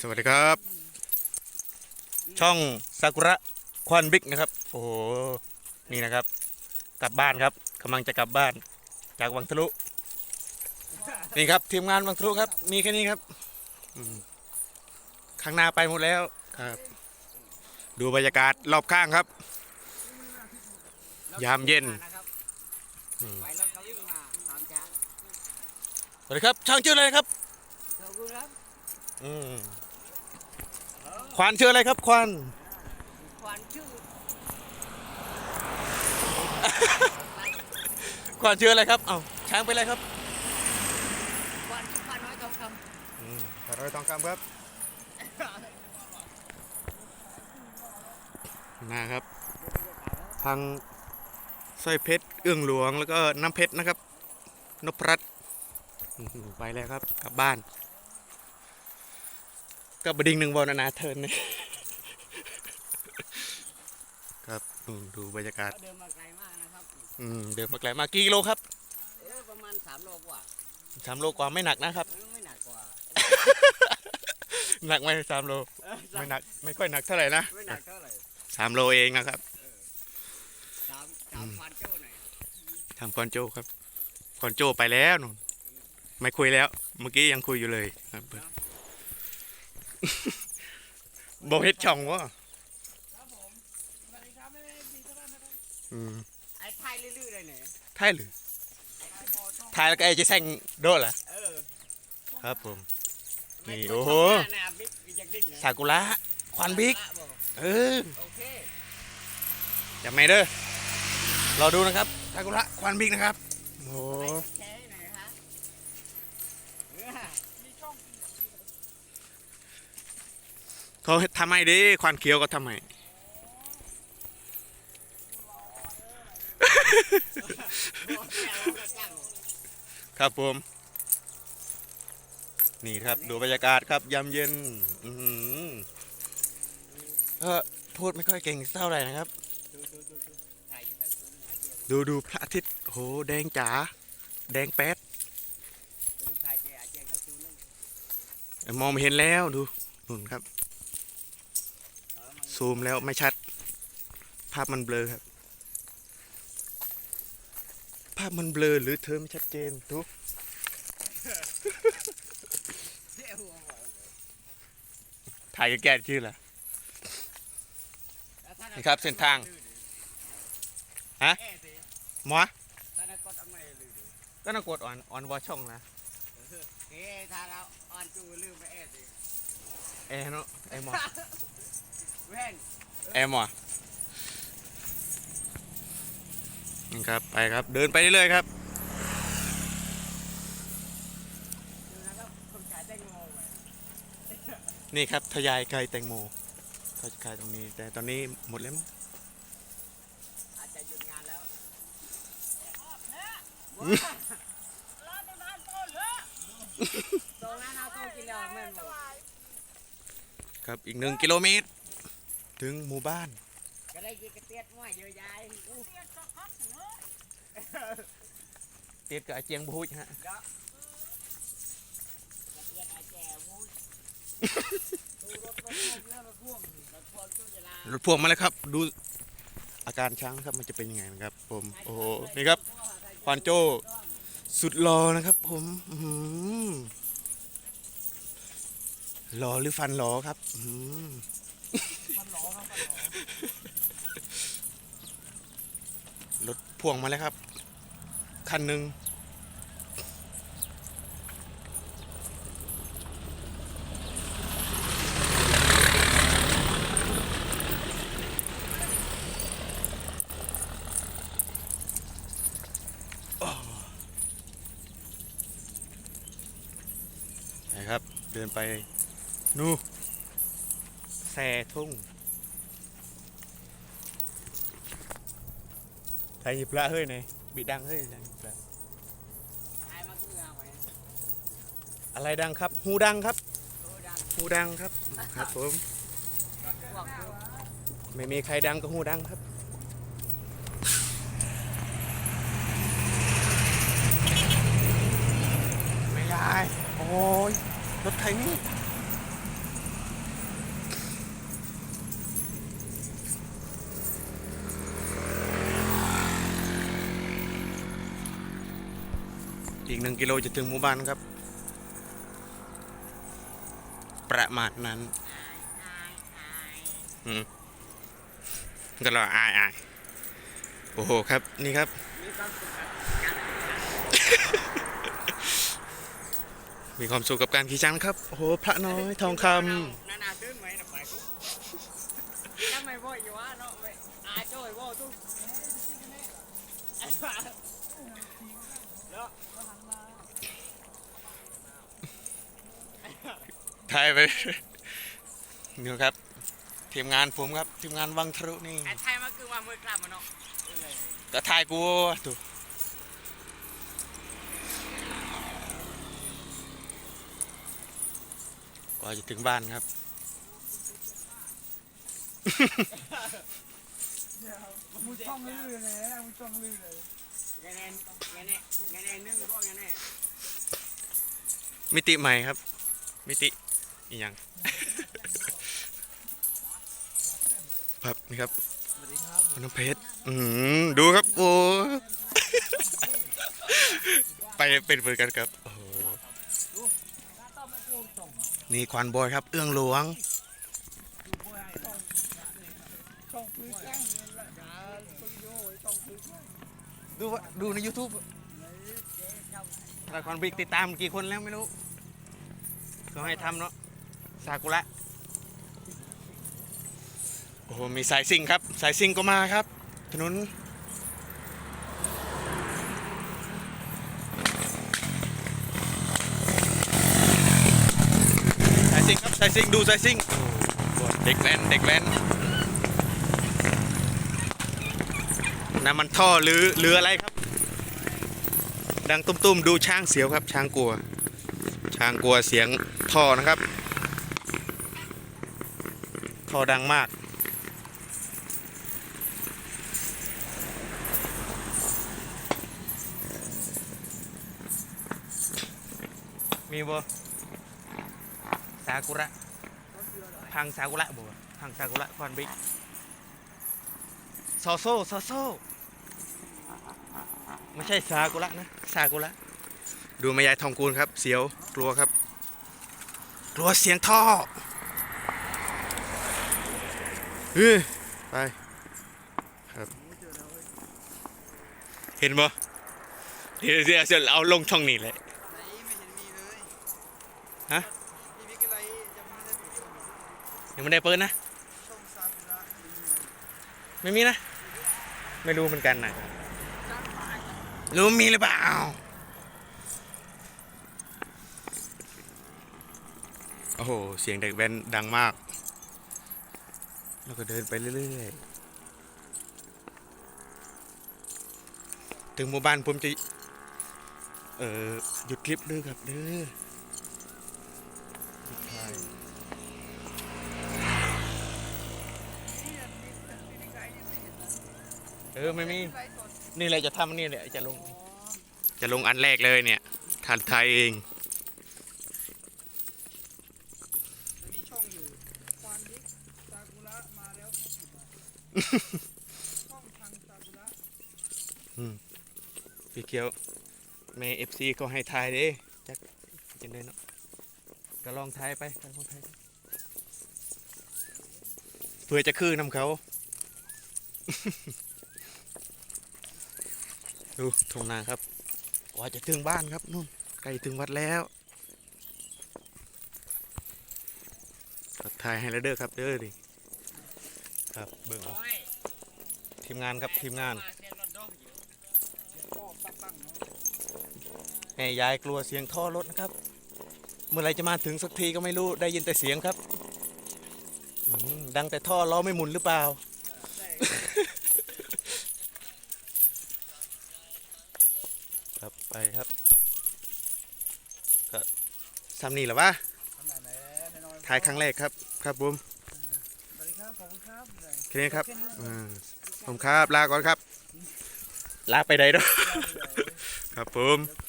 สวัสดีครับ ช่องซากุระควันบิ๊กนะครับ โอ้โห นี่นะครับ กลับบ้านครับกำลังจะกลับบ้าน จากวังทะลุ นี่ครับ ทีมงานวังทะลุครับ มีแค่นี้ครับข้างหน้าไปหมดแล้วครับ ดูบรรยากาศรอบข้างครับ ยามเย็นสวัสดีครับ ช่างชื่ออะไรครับ คุณครับอืมควานชื่ออะไรครับควานขวัญชื่อควานชื่ออะไรครับเอ้าช้างเป็นอะไรครับขวัญชื่อขวัญน้อยทองคอืมขอร้อยทองคำครับนะครับทางสร้อยเพชรเอื้องหลวงแล้วก็น้ำเพชรนะครับนพรัตน์อื้อหือไปแล้วครับกลับบ้าน ก็บดิ่งหนึ่งบอลนานาเทิร์นนี่ครับอืมดูบรรยากาศำเดินมาไกลมากนะครับอืมเดินมาไกลมากี่กิโลครับเออประมาณสามโลกว่าสามโลกว่าไม่หนักนะครับเออไม่หนักกว่าหนักไหมสามโลเออไม่หนักไม่ค่อยหนักเท่าไหร่นะไม่หนักเท่าไหร่สามโลเองนะครับสามสามพันเจ้าหน่อยทำกอนโจครับกอนโจไปแล้วนู่นไม่คุยแล้ว เมื่อกี้ยังคุยอยู่เลยครับ โบเฮ็ดช่องวะอืมไอ้ไทยลื่นๆเลยเนี่ยถ่ายหรือถ่ายแล้วก็ไอ้จะแซงโดดเหรอเออครับผมไม่นี่กดโอ้โหช่องน้านะบิ๊กอยากดิ้งนะซากุระควันบิ๊กละบอกเออโอเคอย่าไม่เด้อรอดูนะครับซากุระควันบิ๊กนะครับ โอ้โห แชร์ให้หน่อยนะคะเออ เขาทำไมดิควันเขียวก็ทำไมบอกแชร์แล้วก็จ้างครับผม นี่ครับดูบรรยากาศครับยามเย็นอือหือก็พูดไม่ค่อยเก่งเท่าไหร่นะครับ ดูดูพระอาทิตย์โหแดงจ๋าแดงแป๊ดมองไม่เห็นแล้วดูนู่นครับ ซูมแล้วไม่ชัด ภาพมันเบลอครับ ภาพมันเบลอหรือเธอไม่ชัดเจนทุกเจ๊หัวบอกถ่ายกับแกชื่ออะไรแล้วถ้านี่ครับเส้นทาง ฮะแอ่สิหมอถ้านากดเอาไม่ลืมดิก็น่ากดอ่อนอ่อนวอช่องนะเฮ้ยถ้าเราออนจูลืมไปแอ่สิเอ้เนาะไอหมอ แว่นแอมอะนี่ครับ ไปครับ เดินไปเรื่อยๆครับดูนะครับคนขายแตงโมไว้นี่ครับทยายไก่แตงโมเขาจะขายตรงนี้ แต่ตอนนี้หมดแล้วมั้งอาจจะหยุดงานแล้วตรงนั้นเอาตู้กินแล้วแม่นบอกครับอีกหนึ่งกิโลเมตร ถึงหมู่บ้าน ก็ได้กินกระเตียดม้วยเยอะยายอู้เตียดกับอาเจียงบุ้ยฮะกระเตียดอาแจวู้ดูรถรถพ่วงเรื่องรถพ่วงรถพ่วงตู้จะลารถพ่วงมาเลยครับ ดูอาการช้างครับมันจะเป็นยังไงนะครับ ผม โอ้โหนี่ครับควานโจสุดรอนะครับ ผมอื้อหือหล่อหรือฟันหลอครับ อื้อหือ รถพ่วงมาแล้วครับ คันหนึ่งนะครับ เดินไป นู่แส่ทุ่ง ไทยหยิบละเฮ้ยไหนบีดังเฮ้ยดังหยิบละตายมาคือเอาไว้อะไรดังครับ หูดังครับ ตัวดังหูดังครับครับผมรถพ่วงตู้ไม่มีใครดังก็หูดังครับ ไม่ได้ โอ้ย รถใครนี่ กหนึ่งกิโลจะถึงหมู่บ้านครับ ประมาณนั้นอืมก็รออายอายโอ้โหครับ นี่ครับ มีความสุขกับการขี่ช้างครับ โอ้โห พระน้อยทองคนานาตื้นไหมนะไปปุ๊บทำไมบ่อยอยู่วะเนาะไม่อาโจ้ยบ่ตุ้มไอ้บ้าแล้วำ ถ่ายไปนี่ครับ ทีมงานผมครับ ทีมงานวังทะลุนี่ ไอ้ไทยมันคือว่ามือกลับมาเนาะก็ถ่ายกูถูกกว่าจะถึงบ้านครับ มึงช่องลื่นเลยนะมึงช่องลื่นเลยไงแน่ไงแน่ไงแน่นึ่งพวกไงแน่มิติใหม่ครับ มิติ อีกอย่างครับนี่ครับสวัสดีครับน้ำเพชรอืมดูครับโอ้ไปเป็นเพื่อนกันครับโอ้โหนี่ควันบอยครับ เอื้องหลวงช่องพื้นแจ้งละจ้าสตูดิโอช่องพื้นแจ้งดูวะดูใน YouTube ละครบิ๊กติดตามกี่คนแล้วไม่รู้เขาให้ทำเนาะ ซากุระโอ้โหมีสายซิ่งครับ สายซิ่งก็มาครับ ถนนสายซิ่งครับสายซิ่งดูสายซิ่งโอ้โหเด็กแว้นเด็กแว้นน้ำมันท่อหรือหรืออะไรครับ ดังตุ้มๆดูช้างเสียวครับ ช้างกลัว ช้างกลัวเสียงท่อนะครับ ท่อดังมาก มีบ่ซากุระ พังซากุระบ่พังซากุระคอนบิ๊กซอโซ่ซอโซไม่ใช่ซากุระนะซากุระดูแม่ยายทองคูณครับ เสียวกลัวครับ กลัวเสียงท่อ ฮ้ยไปครับเห็นบ่เดี๋ยวเดี๋ยวจะเอาลงช่องนี้เลยไหนไม่เห็นมีเลยฮะพี่บิ๊กอะไรจะไม่ได้ดูช่องยังไม่ได้เปิดนะช่องซากุระมีไหมไม่มีนะ ไม่รู้เหมือนกันนะรู้มีหรือเปล่าโอ้โห เสียงเด็กแว้นดังมาก แล้วก็เดินไปเรื่อยๆ ถึงหมู่บ้านผมจะ เอ่อ หยุดคลิปด้วยครับเด้อดถ่ายเออ ไม่มีไลฟ์สดนี่เลยจะทำนี่เลยจะลง จะลงอันแรกเลยเนี่ยทันไทยเอง มันมีช่องอยู่ควานบิ๊กซากุระมาแล้วครับช่องทางซากุระ พี่เกียวแม่เอฟซีเขาให้ทายเด้จักจะเดินเนาะก็ลองทายไปกลองทายเพื่อจะคือนำเขา ดูทงนาครับกว่าจะถึงบ้านครับนู่นใกล้ถึงวัดแล้วก็ทายให้แล้วเด้อครับเด้อดิ ครับเบิ่งเอาโอ้ยทีมงานครับทีมงานเสียงรถดอกอยู่ก็ตั้งตั้งเนาะแม่ยายกลัวเสียงท่อรถนะครับ เมื่อไหรจะมาถึงสักทีก็ไม่รู้ได้ยินแต่เสียงครับอืมดังแต่ท่อล้อไม่หมุนหรือเปล่าครับไปครับก็ซ้ำนี่แหละวะขนาดไหนแน่นอนถ่ายครั้งแรกครับ ครับผม แค่นี้ครับอ่าผมครับ ลาก่อนครับ ลาไปไหนเนาะครับผมเดี๋ยว